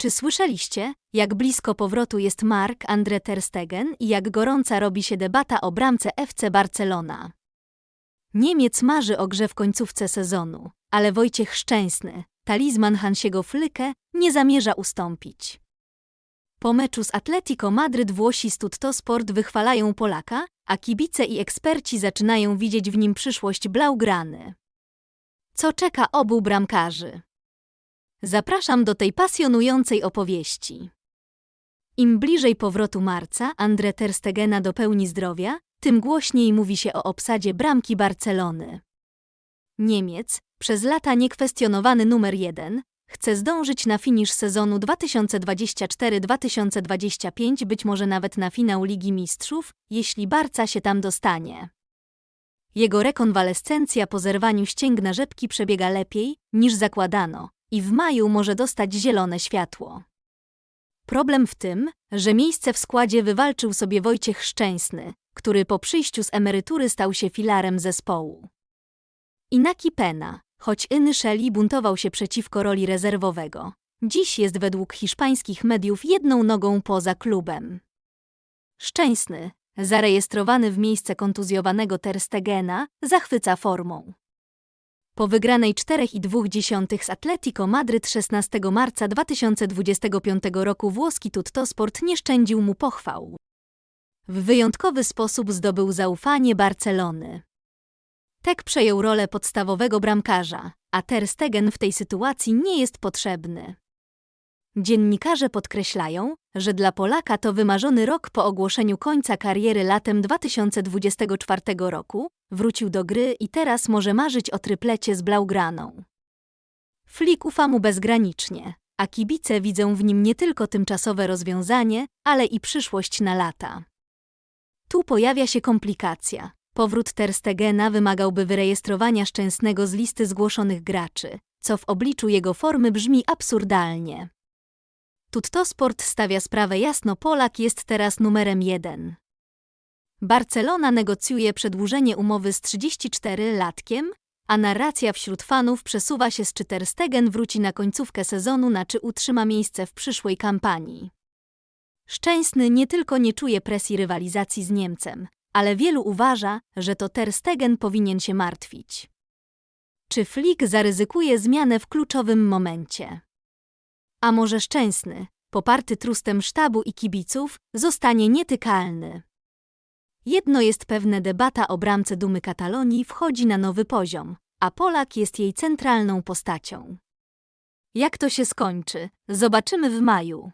Czy słyszeliście, jak blisko powrotu jest Mark Andre ter Stegen i jak gorąca robi się debata o bramce FC Barcelona? Niemiec marzy o grze w końcówce sezonu, ale Wojciech Szczęsny, talizman Hansiego Flyke, nie zamierza ustąpić. Po meczu z Atletico Madryt Włosi z Tuttosport wychwalają Polaka, a kibice i eksperci zaczynają widzieć w nim przyszłość Blaugrany. Co czeka obu bramkarzy? Zapraszam do tej pasjonującej opowieści. Im bliżej powrotu marca Andre ter Stegena do pełni zdrowia, tym głośniej mówi się o obsadzie bramki Barcelony. Niemiec, przez lata niekwestionowany numer jeden, chce zdążyć na finisz sezonu 2024-2025, być może nawet na finał Ligi Mistrzów, jeśli Barca się tam dostanie. Jego rekonwalescencja po zerwaniu ścięg na rzepki przebiega lepiej, niż zakładano, i w maju może dostać zielone światło. Problem w tym, że miejsce w składzie wywalczył sobie Wojciech Szczęsny, który po przyjściu z emerytury stał się filarem zespołu. Inaki Pena, choć Innyszeli buntował się przeciwko roli rezerwowego, dziś jest według hiszpańskich mediów jedną nogą poza klubem. Szczęsny, zarejestrowany w miejsce kontuzjowanego Ter Stegena, zachwyca formą. Po wygranej 4,2 z Atletico Madryt 16 marca 2025 roku włoski Tuttosport nie szczędził mu pochwał. W wyjątkowy sposób zdobył zaufanie Barcelony. Tek przejął rolę podstawowego bramkarza, a Ter Stegen w tej sytuacji nie jest potrzebny. Dziennikarze podkreślają, że dla Polaka to wymarzony rok po ogłoszeniu końca kariery latem 2024 roku, wrócił do gry i teraz może marzyć o tryplecie z Blaugraną. Flick ufa mu bezgranicznie, a kibice widzą w nim nie tylko tymczasowe rozwiązanie, ale i przyszłość na lata. Tu pojawia się komplikacja. Powrót Ter Stegena wymagałby wyrejestrowania Szczęsnego z listy zgłoszonych graczy, co w obliczu jego formy brzmi absurdalnie. Tuttosport stawia sprawę jasno, Polak jest teraz numerem jeden. Barcelona negocjuje przedłużenie umowy z 34-latkiem, a narracja wśród fanów przesuwa się z czy Ter Stegen wróci na końcówkę sezonu, na czy utrzyma miejsce w przyszłej kampanii. Szczęsny nie tylko nie czuje presji rywalizacji z Niemcem, ale wielu uważa, że to Ter Stegen powinien się martwić. Czy Flick zaryzykuje zmianę w kluczowym momencie? A może Szczęsny, poparty trustem sztabu i kibiców, zostanie nietykalny? Jedno jest pewne, debata o bramce dumy Katalonii wchodzi na nowy poziom, a Polak jest jej centralną postacią. Jak to się skończy, zobaczymy w maju.